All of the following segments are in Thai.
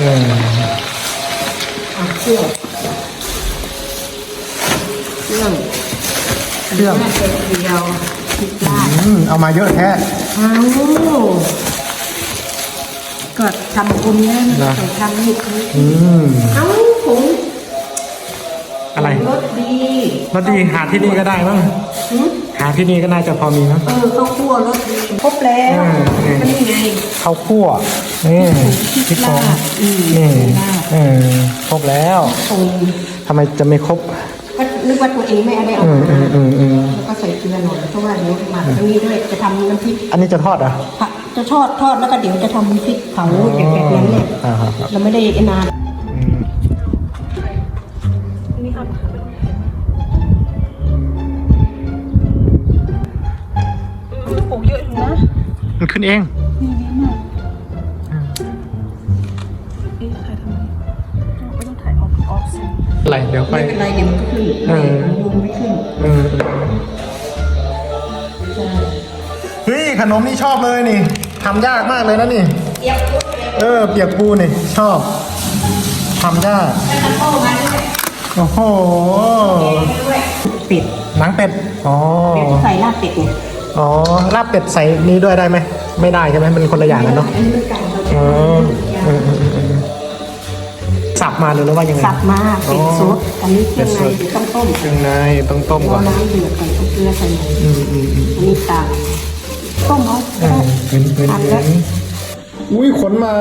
อืมอะเรื่องเรื่องเรื่องน่าจะเดียวพริกลาดอืมเอามาเยอะแท้เอาก็ทำบุญนั่นใส่ทำนี่คืออืมเอาผงอะไรรสดีรสดีหาที่นี่ก็ได้มั้งหาที่นี่ก็น่าจะพอมีมั้งเออข้าวคั่วรสดีครบแล้ว อืมก็นี่ไงข้าวคั่วนี่พริกผงอืมนี่ลาดเออครบแล้วผงทำไมจะไม่ครบก็นึกว่าตัวเองไม่เอาได้เอาอืมมาอืมอืมอืมแล้วก็ใส่เกลือหน่อยเพราะว่าเดี๋ยวหมักตรงนี้ด้วยจะทำน้ำพริกอันนี้จะทอดเหรอะ ผักจะทอดทอดแล้วก็เดี๋ยวจะทำน้ำพริกเผาอย่างแบบนั้นเนี่ยอ่าครับครับ เราไม่ได้นานอืมมันขึ้นเอง ดี๋ยวไปไม่เป็นไรเดี๋ยวมันก็ขึ้นเออรวมไม่ขึ้นเออเฮ้ยขนมนี่ชอบเลยนี่ทำยากมากเลยนะนี่เตรียมปุ๊บเลยเออ เปียกปูนี่ชอบทำยากแล้วก็เข้ามาด้วยโอ้โหด้วยเป็ดหนังเป็ดอ๋อเป็ดใส่ลาบเป็ดเนี่ยอ๋อลาบเป็ดใส่นี้ด้วยได้ไหมไม่ได้ใช่ไหมมันคนละอย่างกันเนาะอันนี้เป็นไก่เราจะอ๋อเออเออเออเออ สับมาเลยหรือว่ายังไง สับมาเป็ดซดอันนี้เครื่องในเดี๋ยวต้องต้มเครื่องในต้องต้มรก่ออนน้ำเดือดก่อนเอาเกลือใส่หน่อยอืมอืมอืมอันนี้ตามต้มเอาเออเป็นเป็นอันเป็ละนอุ้ยขนมา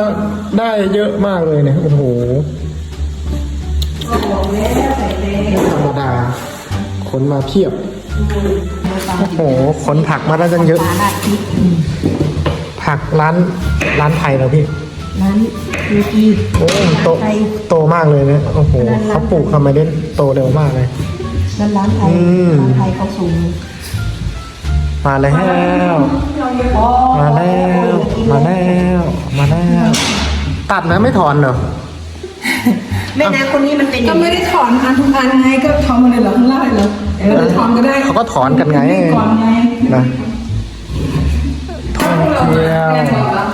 ได้เยอะมากเลยเนี่ยโอ้โหไม่ธรรมดาขนมาเพียบโอ้โหขนผักมาได้ตั้งเยอะปลาราดพริกผักร้านร้านไทยเหรอพี่ ร้านยูกีโอ้โตร้านไทยโตมากเลยเนี่ยโอ้โหร้านร้านเขาปลูกทำไมได้โตเร็วมากเลย ร้านร้านไทยอืม ร้านไทยเขาสูงมาแล้ว มาแล้ว มาแล้ว มาแล้ว ตัดนะไม่ถอนเหรอ แม่นางคนนี้มันเป็นอก็ย่างไม่นี้ได้ถอนอันทุกอันไงก็ถอนมาเลยเหรอข้างล่างเลยเหรอเออจะถอนก็ได้เขาก็ถอนกันไง ก่อนไงนะ ท่องเที่ยว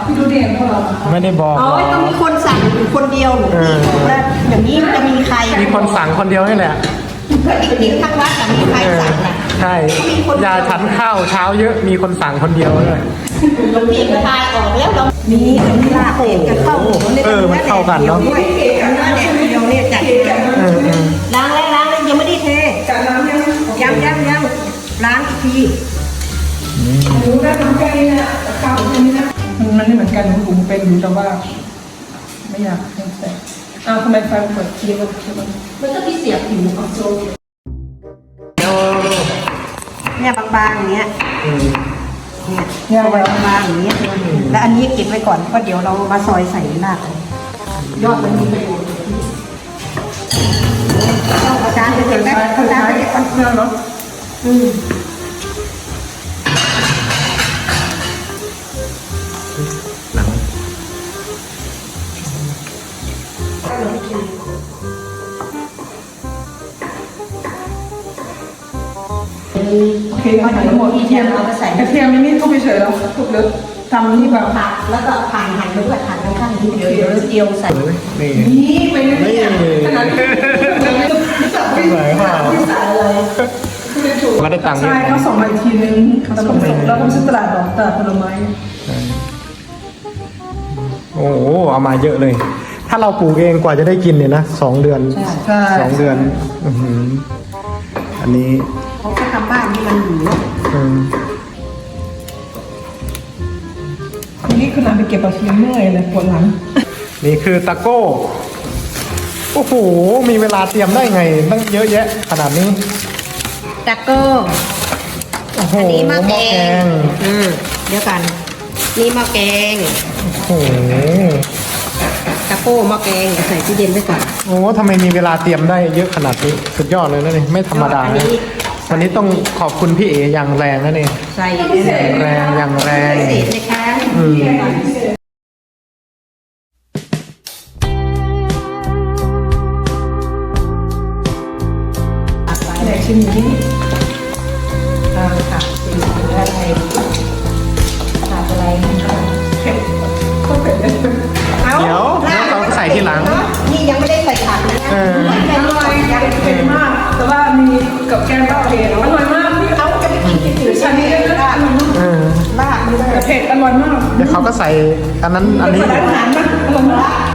พี่ดูเด่นเขาเรอไม่ได้บอกอ๋อหรต้องมีคนสั่งอยู่คนเดียวหนูเออพี่บอกแล้วอย่างนี้จะมีใครมีคนสั่งคนเดียวนี่แหละก็เด็กๆทั้งวัดอะมีใครเออสั่งอะใช่ยาฉันข้าวเช้าเยอะมีคนสั่งคนเดียวเลยหลวงพี่ก็ทายออกแล้วเรามีลาเป็ดกับข้าวหมูเนี่ยเออมันเข้ากันเนอะเนื้อแดดเดียวเนี่ยจัดเออเออล้างแล้วล้างแล้วยังไม่ได้เทจัดน้ำยังยังยังยังล้างอีกทีรู้ได้ทำแค่นี้นะแต่ข้าวแค่นี้นะมันมันไม่เหมือนกันผมเป็นอยู่แต่ว่า ไม่อยากให้แต่อ้าวทำไมไฟมันเปิดเทียบกันเทียบกันมันก็ที่เสียบอยู่ของโซเดี๋ยวเนี่ยบางๆอย่างเงี้ยอืมเนี่ยเนี่ยไว้บางๆอย่างเงี้ยแล้วอันนี้เก็บไว้ก่อนเพราะเดี๋ยวเรามาซอยใส่ลาบยอดมันมีประโยชน์ต้องเอาจานไปเก็บใช้ไว้ใช้เอาจานใช้ไปเก็บไว้เพื่อเนาะอืม เคเอาใส่ทั้งหมดเทียมกระเทียมนี่เข้าไปเฉยแล้วถูกแล้วทำนี่แบบผักแล้วก็ผ่านหั่นไปด้วยหั่นข้างๆนี้เดี๋ยวเดี๋ยวเจียวใส่เฮ้ยนี่นี่ไปเลยเนี่ยขนาดนี้ไม่จับไม่ไหวเปล่าใส่อะไรไม่ได้ตังค์เยอะใช่เขาส่งมาอีกทีนึงเราต้องส่งเราต้องซื้อตลาดดอกตลาดผลไม้โอ้โหเอามาเยอะเลย ถ้าเราปลูกเองกว่าจะได้กินเนี่ยนะสองเดือนใช่สองเดือนอื้อหืออันนี้ เขาก็ทำบ้านที่มันอยู่เนาะอืมนี่คือน้ำไปเก็บเอาทีเมื่อยเลยปวดหลัง นี่คือตะโก้ โอ้โห มีเวลาเตรียมได้ไง ตั้งเยอะแยะ ขนาดนี้ ตะโก้ โอ้โหอันนี้มะหแกม้อแกงงอืมเดี๋ยวกัน นี่มะแกง โอ้โห ตะโก้มะแกงใส่ที่เย็นไว้ก่อน โอ้ทำไมมีเวลาเตรียมได้เยอะขนาดนี้ สุดยอดเลยนะนี่ ไม่ธรรมดาอันนะนี้ วันนี้ต้องขอบคุณพี่เออย่างแรงนะนี่ใส่อย่างแรงอย่างแรงพิเศษนะคะอืมแดกชิ้นนี้ กับแกงก็เผ็ดอร่อยมากพี่เขาจะไปกินที่อื่นชันนี้เลยนะเออลาบนี่เลยแต่เผ็ดอร่อยมากเดี๋ยวเขาก็ใส่อันนั้นอันนี้เป็นอาหารนะอร่อยมาก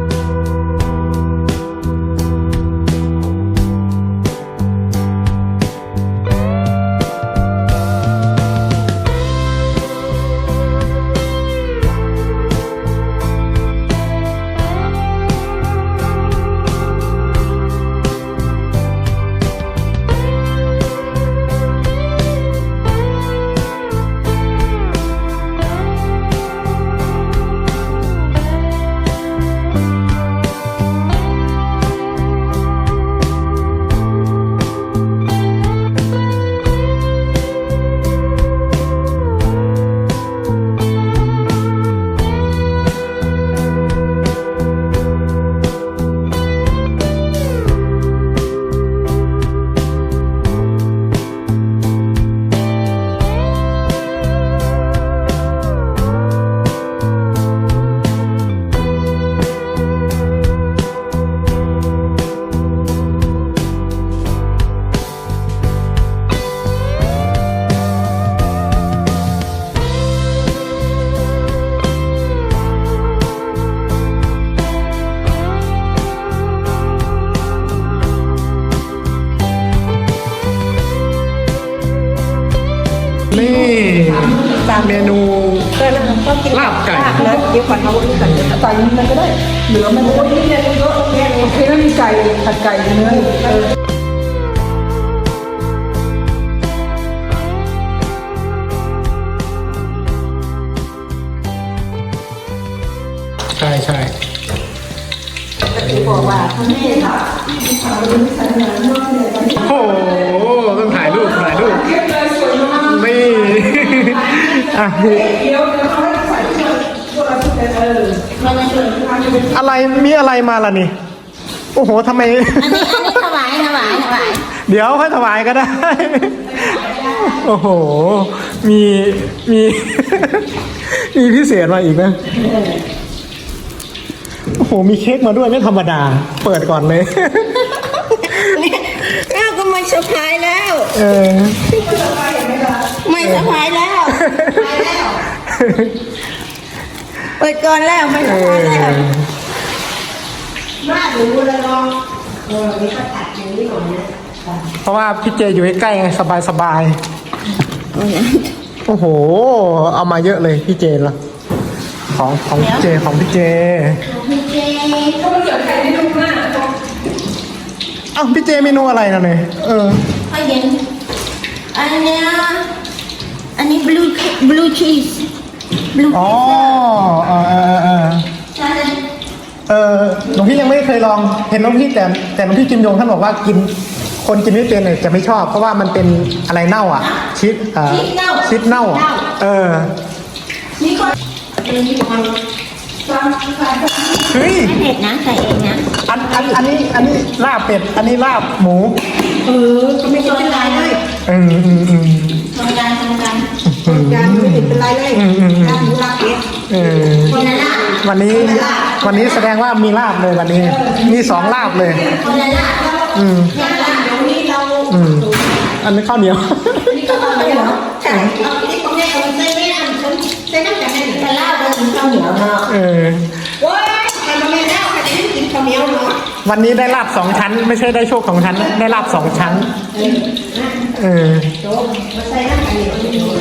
เมนูเออแล้วก็กินลาบไก่ลาบนะเดี๋ยวก่อนเอานี่ก่อนเดี๋ยวใส่มันก็ได้เหลือมันโอ้ยนี่เนี่ยเยอะแยะโอเคแล้วมีไก่ผัดไก่เนื้อเออใช่ใช่ที่บอกว่าเขาไม่ได้ทโอ้โหต้อง อะเดี๋ยวเดี๋ยวเขาให้ใส่ที่พวกเราชุดเอออะไรมีอะไรมาล่ะนี่ โอ้โหทำไม อันนี้อันนี้ถวายถวายถวายเดี๋ยวค่อยถวายก็ได้ โอ้โห มีมี มีพิเศษมาอีกนะ โอ้โห มีเค้กมาด้วยไม่ธรรมดา เปิดก่อนเลย อ้าวก็ไม่เซอร์ไพรส์แล้ว เออ ไม่เซอร์ไพรส์แล้ว เปิดก่อนแล้วไม่เซอร์ไพรส์แล้วำลาบหรือบุรลองเออนี่ก็ตัดอย่างนี้หน่อยนะเพราะว่าพี่เจอยู่ใกล้ๆไงสบายสบายๆโอ้โห เอามาเยอะเลยพี่เจล่ะของของพี่เจของพี่เจพี่เจเขาเกี่ยวไข่ในลูกหน้า อ้าวพี่เจเมนูอะไรนะเนี่ยเออข้าวเย็นอันเนี้ยอันนี้ blue blue cheese blue อ๋อเออเออเออใช่เออหลวงพี่ยังไม่เคยลองเห็นหลวงพี่แต่แต่หลวงพี่กิมยงท่านบอกว่ากินคนกินไม่เป็นเนี่ยจะไม่ชอบ เพราะว่ามันเป็นอะไรเน่าอะชิดเอ่อชิดเน่า เออ นี่ก็อันนี้มัน เฮ้ยไม่เผ็ดนะใส่เองนะอันอันอันนี้อันนี้ลาบเป็ด อันนี้ลาบหมู เออก็ไม่เป็นไรเลยอืมอืมอืมทำการทำการยางไม่เป็นไรเลยลาบหมูลาบเป็ดเออคนละลาบวันนี้วันนี้แสดงว่ามีลาบเลยวันนี้ มีสองลาบเลยคนละลาบอืมเนี่ยลาบเดี๋ยวนี้เราอืมอันนี้ข้าวเหนียว เนาวเหนียวเนาะเออโอ้ยใครมาไม่ได้ใครจะกินข้าวเหนียวเนาะวันนี้ได้ลาบสองชั้น ไม่ใช่ได้โชคสองชั้น ได้ลาบสองชั้น เออ โจมมาใส่น้ำกั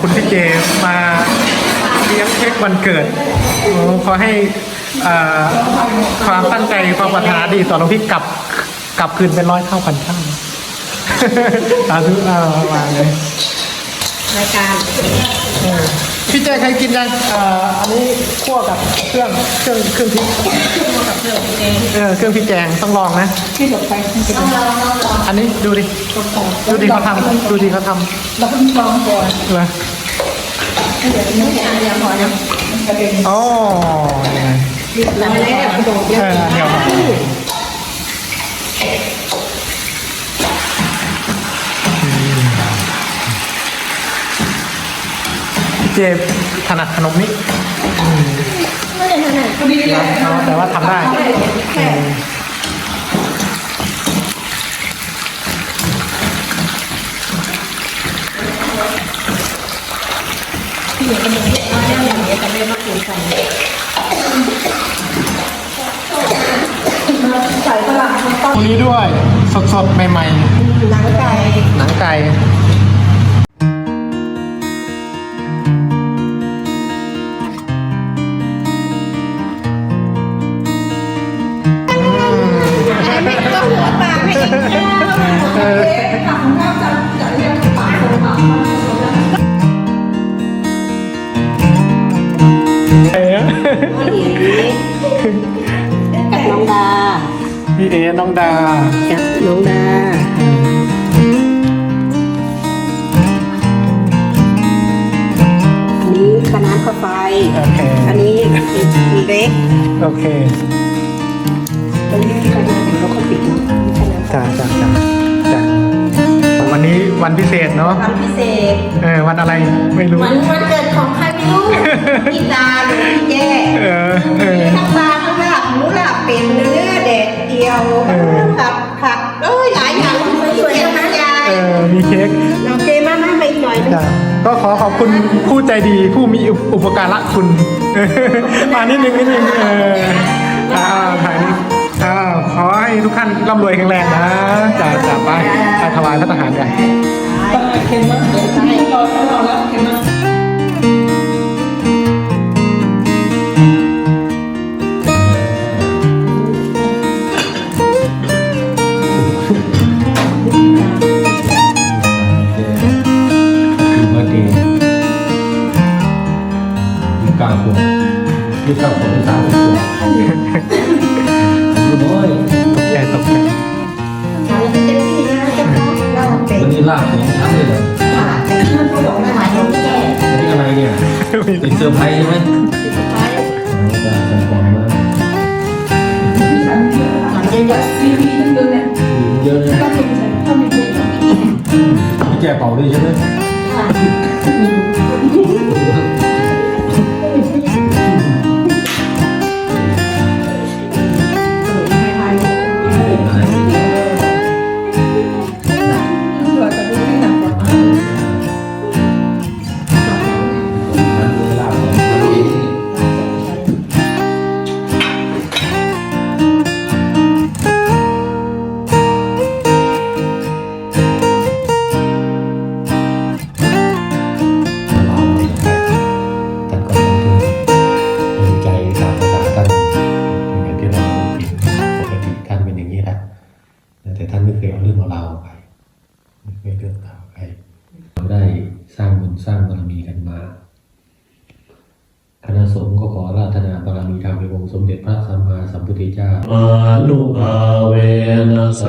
คุณพี่เจมาเลี้ยงเค้กวันเกิดโอ้ขอให้อ่าความตั้งใจความปรารถนาดีต่อหลวงพี่กลับกลับคืนเป็นร้อยเท่าพันเท่า สาธุอ่าวางเลย รายการ เออพี่เจเคยกินยังเอ่ออันนี้คั่วกับเครื่องเครื่องเครื่องพริกเออเครื่องพริกแกงต้องลองนะที่หลบไปมันจะเป็นอันนี้ดูดิดูดิเขาทำดูดิเขาทเราก็ลองก่อนำเลยให้เดี๋ยวมันจะอะไรอย่างพอนะมันกระเด็นอ๋อนี่ไงเราไม่ได้กระโดดเออเดี๋ย เจถนัดขนมนี้พอดีเลยเอาแต่ว่าทำได้แค่ใส่ฝรั่งมันต้องตัวนี้ด้วยสดๆ ใหม่หนังไก่ๆหนังไก่ กเอ๋กับน้องดาพี่เอ๋น้องดากับน้องดาอันนี้คณะข้าไฟโอเคอันนี้เล็กโอเคอันนี้คณะเดี๋ยวเราก็ปิดนะคณะ จ้าจ้าจ้าจ้าวันนี้วันพิเศษเนาะ วันพิเศษ เออวันอะไรไม่รู้ วันวันเกิดของใครไม่รู้พี่ตาหรือพี่แย่เออเออมีทั้งปลาทั้งลาบหมูลาบเป็ดเนื้อแดดเดียวเออผักผักเอ้ยหลายอย่างสวยๆทั้งนั้นยายเออมีเค้กโอเคมากนะไปอีกหน่อยนึงจ้ะก็ขอขอบคุณผู้ใจดีผู้มีอุปการะคุณมานิดนึงนิดนึงเอออ่าถ่ายนิดอ่าขอ ให้ทุกท่านร่ำรวยแข็งแรงนะจ่าจ่าไปไปถวายพระทหารกันเข็มมากเลยรอรอแล้วเข็มมา เป็วันนนี้ลาบของฉันเลยเหรอผู้หลงไม่หมายถึงแก่อันนี้อะไรเนี่ยเป็นเซอร์ไพรส์ใช่ไหมสุดท้ายอ๋อจะใส่กล่องมามันเยอะมีมีทั้งเดือนเนี่ยเยอะเลยถ้ามีใส่ถ้ามีเป็นต้องมีพี่แจกเป่าด้วยใช่ไหมอะ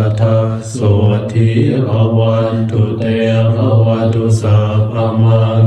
สทธโสทิภวันตุเตภวตุสัพพมัง